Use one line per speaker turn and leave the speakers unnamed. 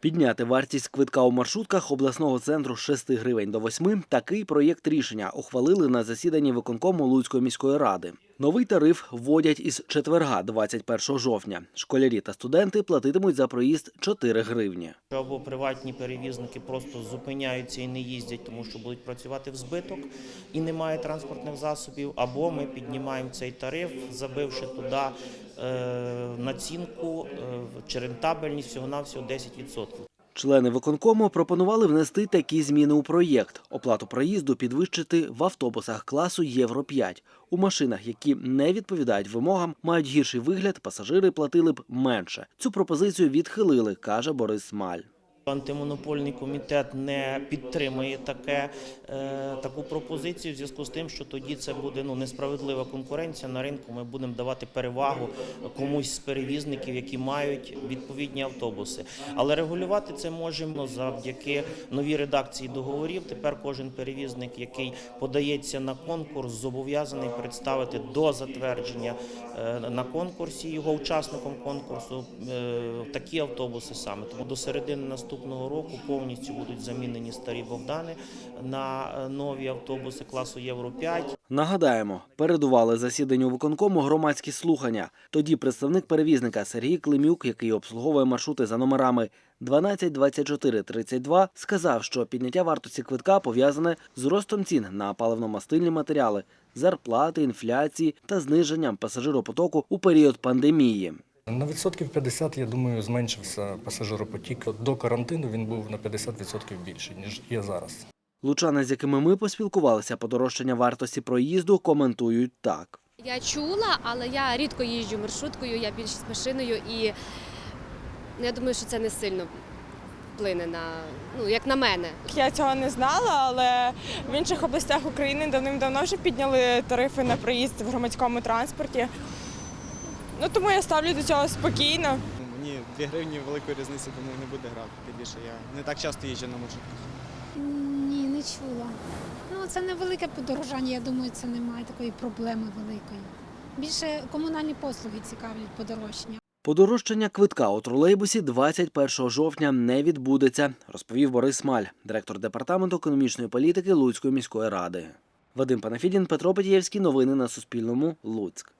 Підняти вартість квитка у маршрутках обласного центру з 6 гривень до 8 – такий проєкт рішення ухвалили на засіданні виконкому Луцької міської ради. Новий тариф вводять із четверга, 21 жовтня. Школярі та студенти платитимуть за проїзд 4 гривні.
Або приватні перевізники просто зупиняються і не їздять, тому що будуть працювати в збиток і немає транспортних засобів. Або ми піднімаємо цей тариф, забивши туди е, націнку е, чи рентабельність всього навсього 10%.
Члени виконкому пропонували внести такі зміни у проєкт. Оплату проїзду підвищити в автобусах класу Євро-5. У машинах, які не відповідають вимогам, мають гірший вигляд, пасажири платили б менше. Цю пропозицію відхилили, каже Борис Смаль.
Антимонопольний комітет не підтримує таке, е, таку пропозицію в зв'язку з тим, що тоді це буде ну, несправедлива конкуренція на ринку. Ми будемо давати перевагу комусь з перевізників, які мають відповідні автобуси. Але регулювати це можемо завдяки новій редакції договорів. Тепер кожен перевізник, який подається на конкурс, зобов'язаний представити до затвердження е, на конкурсі його учасником конкурсу е, такі автобуси саме. Тому до середини наступного року повністю будуть замінені старі Богдани на е, нові автобуси класу Євро 5.
Нагадаємо, передували засіданню виконкому громадські слухання. Тоді представник перевізника Сергій Климюк, який обслуговує маршрути за номерами 12, 24, 32, сказав, що підняття вартості квитка пов'язане з ростом цін на паливно-мастильні матеріали, зарплати, інфляції та зниженням пасажиропотоку у період пандемії.
На відсотків 50, я думаю, зменшився пасажиропотік. До карантину він був на 50% більший, ніж є зараз.
Лучани, з якими ми поспілкувалися, подорожчання вартості проїзду коментують так.
Я чула, але я рідко їжджу маршруткою, я більшість машиною і ну, я думаю, що це не сильно вплине на ну як на мене.
Я цього не знала, але в інших областях України давним-давно вже підняли тарифи на проїзд в громадському транспорті. Ну тому я ставлю до цього спокійно.
Мені 2 гривні великої різниці, думаю, не буде грати. Тим більше я не так часто їжджу на маршрутках.
Ні, не чула. Ну, це невелике подорожання, я думаю, це немає такої проблеми великої. Більше комунальні послуги цікавлять подорожчання.
Подорожчання квитка у тролейбусі 21 жовтня не відбудеться, розповів Борис Маль, директор департаменту економічної політики Луцької міської ради. Вадим Панафідін, Петро Петієвський. Новини на Суспільному. Луцьк.